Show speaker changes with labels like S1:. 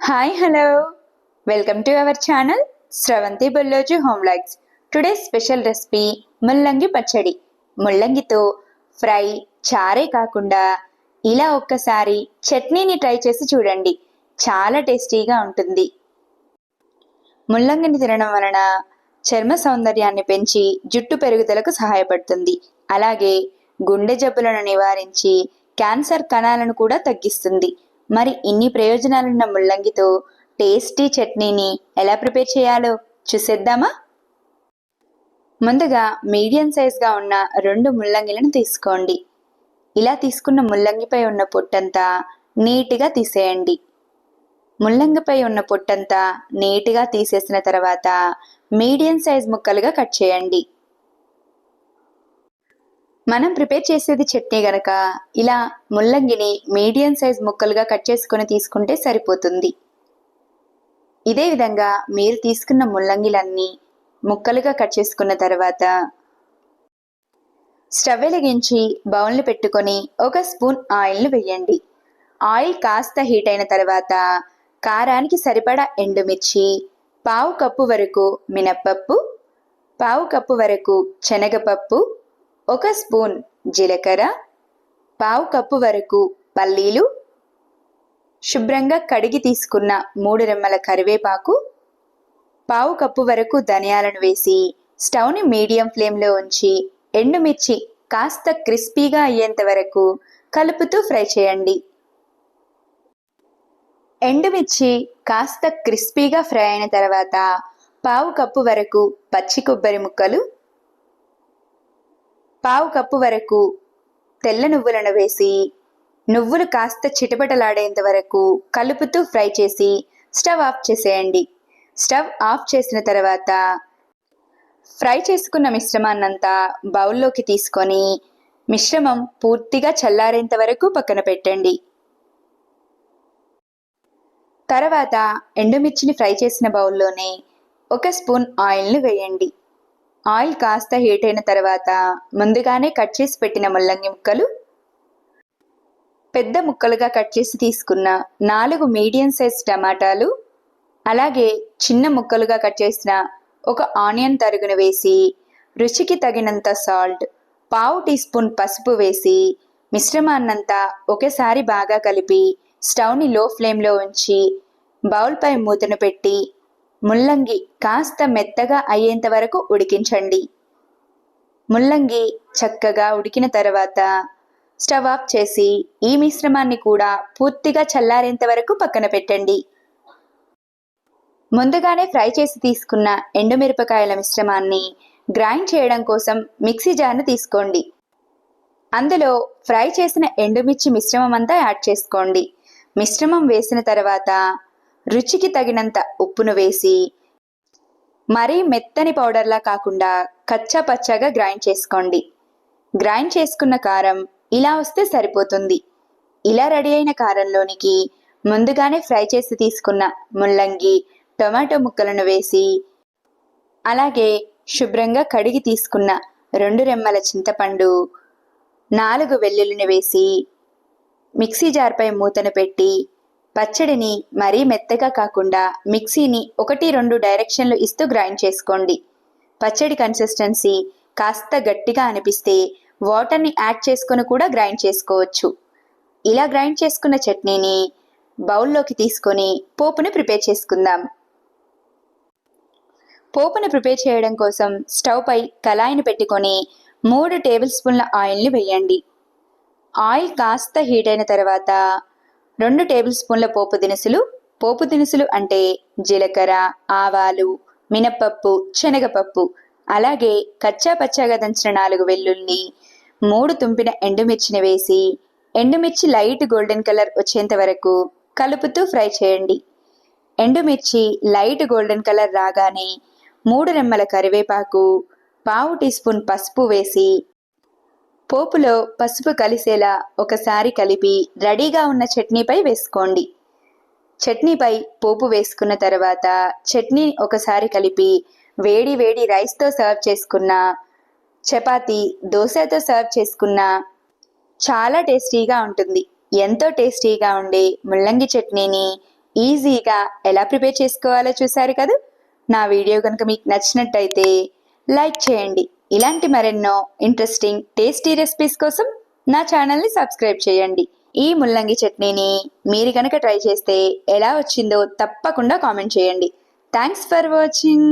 S1: Hi hello welcome to our channel Sravanthi Bolloju home likes today special recipe ముల్లంగి పచ్చడి ముల్లంగితో fry చారే కాకుండా ఇలా ఒక్కసారి చట్నీని ట్రై చేసి చూడండి. చాలా టేస్టీగా ఉంటుంది. ముల్లంగిని తినడం వలన చర్మ సౌందర్యాన్ని పెంచి జుట్టు పెరుగుదలకు సహాయపడుతుంది. అలాగే గుండె జబ్బులను నివారించి క్యాన్సర్ కణాలను కూడా తగ్గిస్తుంది. మరి ఇన్ని ప్రయోజనాలున్న ముల్లంగితో టేస్టీ చట్నీని ఎలా ప్రిపేర్ చేయాలో చూసేద్దామా? ముందుగా మీడియం సైజ్గా ఉన్న రెండు ముల్లంగిలను తీసుకోండి. ఇలా తీసుకున్న ముల్లంగిపై ఉన్న పొట్టంతా నీట్గా తీసేయండి. ముల్లంగిపై ఉన్న పొట్టంతా నీట్గా తీసేసిన తర్వాత మీడియం సైజ్ ముక్కలుగా కట్ చేయండి. మనం ప్రిపేర్ చేసేది చట్నీ గనక ఇలా ముల్లంగిని మీడియం సైజ్ ముక్కలుగా కట్ చేసుకుని తీసుకుంటే సరిపోతుంది. ఇదే విధంగా మీరు తీసుకున్న ముల్లంగిలన్నీ ముక్కలుగా కట్ చేసుకున్న తర్వాత స్టవ్ వెలిగించి బౌల్ని పెట్టుకొని ఒక స్పూన్ ఆయిల్ని వేయండి. ఆయిల్ కాస్త హీట్ అయిన తర్వాత కారానికి సరిపడా ఎండుమిర్చి పావు కప్పు వరకు మినప్పప్పు పావు కప్పు వరకు శనగపప్పు ఒక స్పూన్ జీలకర్ర పావు కప్పు వరకు పల్లీలు శుభ్రంగా కడిగి తీసుకున్న మూడు రెమ్మల కరివేపాకు పావు కప్పు వరకు ధనియాలను వేసి స్టవ్ని మీడియం ఫ్లేమ్లో ఉంచి ఎండుమిర్చి కాస్త క్రిస్పీగా అయ్యేంత వరకు కలుపుతూ ఫ్రై చేయండి. ఎండుమిర్చి కాస్త క్రిస్పీగా ఫ్రై అయిన తర్వాత పావు కప్పు వరకు పచ్చి కొబ్బరి ముక్కలు పావు కప్పు వరకు తెల్ల నువ్వులను వేసి నువ్వులు కాస్త చిటపటలాడేంత వరకు కలుపుతూ ఫ్రై చేసి స్టవ్ ఆఫ్ చేసేయండి. స్టవ్ ఆఫ్ చేసిన తర్వాత ఫ్రై చేసుకున్న మిశ్రమాన్నంతా బౌల్లోకి తీసుకొని మిశ్రమం పూర్తిగా చల్లారేంత వరకు పక్కన పెట్టండి. తర్వాత ఎండుమిర్చిని ఫ్రై చేసిన బౌల్లోనే ఒక స్పూన్ ఆయిల్ని వేయండి. ఆయిల్ కాస్త హీట్ అయిన తర్వాత ముందుగానే కట్ చేసి పెట్టిన ముల్లంగి ముక్కలు పెద్ద ముక్కలుగా కట్ చేసి తీసుకున్న నాలుగు మీడియం సైజ్ టమాటాలు అలాగే చిన్న ముక్కలుగా కట్ చేసిన ఒక ఆనియన్ తరుగును వేసి రుచికి తగినంత సాల్ట్ పావు టీ స్పూన్ పసుపు వేసి మిశ్రమాన్నంతా ఒకేసారి బాగా కలిపి స్టవ్ని లో ఫ్లేమ్లో ఉంచి బౌల్పై మూతను పెట్టి ముల్లంగి కాస్త మెత్తగా అయ్యేంత వరకు ఉడికించండి. ముల్లంగి చక్కగా ఉడికిన తర్వాత స్టవ్ ఆఫ్ చేసి ఈ మిశ్రమాన్ని కూడా పూర్తిగా చల్లారేంత వరకు పక్కన పెట్టండి. ముందుగానే ఫ్రై చేసి తీసుకున్న ఎండుమిరపకాయల మిశ్రమాన్ని గ్రైండ్ చేయడం కోసం మిక్సీ జార్ను తీసుకోండి. అందులో ఫ్రై చేసిన ఎండుమిర్చి మిశ్రమం అంతా యాడ్ చేసుకోండి. మిశ్రమం వేసిన తర్వాత రుచికి తగినంత ఉప్పును వేసి మరీ మెత్తని పౌడర్లా కాకుండా కచ్చా పచ్చాగా గ్రైండ్ చేసుకోండి. గ్రైండ్ చేసుకున్న కారం ఇలా వస్తే సరిపోతుంది. ఇలా రెడీ అయిన కారంలోనికి ముందుగానే ఫ్రై చేసి తీసుకున్న ముల్లంగి టొమాటో ముక్కలను వేసి అలాగే శుభ్రంగా కడిగి తీసుకున్న రెండు రెమ్మల చింతపండు నాలుగు వెల్లుల్లిని వేసి మిక్సీ జార్పై మూతను పెట్టి పచ్చడిని మరీ మెత్తగా కాకుండా మిక్సీని ఒకటి రెండు డైరెక్షన్లు ఇస్తూ గ్రైండ్ చేసుకోండి. పచ్చడి కన్సిస్టెన్సీ కాస్త గట్టిగా అనిపిస్తే వాటర్ని యాడ్ చేసుకొని కూడా గ్రైండ్ చేసుకోవచ్చు. ఇలా గ్రైండ్ చేసుకున్న చట్నీని బౌల్లోకి తీసుకొని పోపుని ప్రిపేర్ చేసుకుందాం. పోపును ప్రిపేర్ చేయడం కోసం స్టవ్ పై కళాయిని పెట్టుకొని మూడు టేబుల్ స్పూన్ల ఆయిల్ని వేయండి. ఆయిల్ కాస్త హీట్ అయిన తర్వాత రెండు టేబుల్ స్పూన్ల పోపు దినుసులు. పోపు దినుసులు అంటే జీలకర్ర ఆవాలు మినప్పప్పు శనగపప్పు. అలాగే కచ్చా పచ్చాగా దంచిన నాలుగు వెల్లుల్లి మూడు తుంపిన ఎండుమిర్చిని వేసి ఎండుమిర్చి లైట్ గోల్డెన్ కలర్ వచ్చేంత వరకు కలుపుతూ ఫ్రై చేయండి. ఎండుమిర్చి లైట్ గోల్డెన్ కలర్ రాగానే మూడు రెమ్మల కరివేపాకు పావు టీ స్పూన్ పసుపు వేసి పోపులో పసుపు కలిసేలా ఒకసారి కలిపి రెడీగా ఉన్న చట్నీపై వేసుకోండి. చట్నీపై పోపు వేసుకున్న తర్వాత చట్నీ ఒకసారి కలిపి వేడి వేడి రైస్తో సర్వ్ చేసుకున్న చపాతి దోశతో సర్వ్ చేసుకున్న చాలా టేస్టీగా ఉంటుంది. ఎంతో టేస్టీగా ఉండే ముల్లంగి చట్నీని ఈజీగా ఎలా ప్రిపేర్ చేసుకోవాలో చూసారు కదా? నా వీడియో కనుక మీకు నచ్చినట్టయితే లైక్ చేయండి. ఇలాంటి మరెన్నో ఇంట్రెస్టింగ్ టేస్టీ రెసిపీస్ కోసం నా ఛానల్ని సబ్స్క్రైబ్ చేయండి. ఈ ముల్లంగి చట్నీని మీరు కనుక ట్రై చేస్తే ఎలా వచ్చిందో తప్పకుండా కామెంట్ చేయండి. Thanks for watching